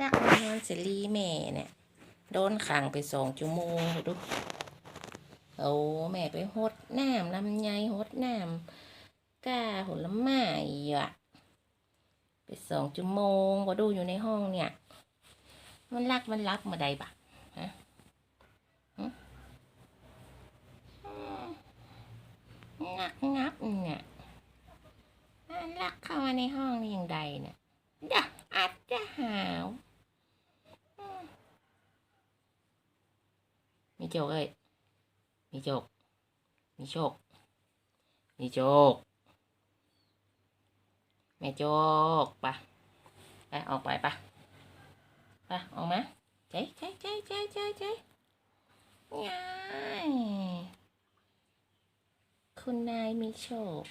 รักนอนเสรีแม่เนี่ย โดนขังไปสองชั่วโมงดูเอาแม่ไปหดน้ำลำไยหดน้ำก้าผลไม้อะไปสองชั่วโมงก็ดูอยู่ในห้องเนี่ย มันรักมันรับมาใดบะฮะงับงับเนี่ยมันรักเข้ามาในห้องนี่ย่างใดเนี่ยเดี๋ยวอาจจะหาวอืม มีโจกเอ้ยมีโจกมีโชคมีโจกแม่โจกปะไปออกไปปะไปออกมาใจใจใจใจใจใจง่คุณนายมีโชค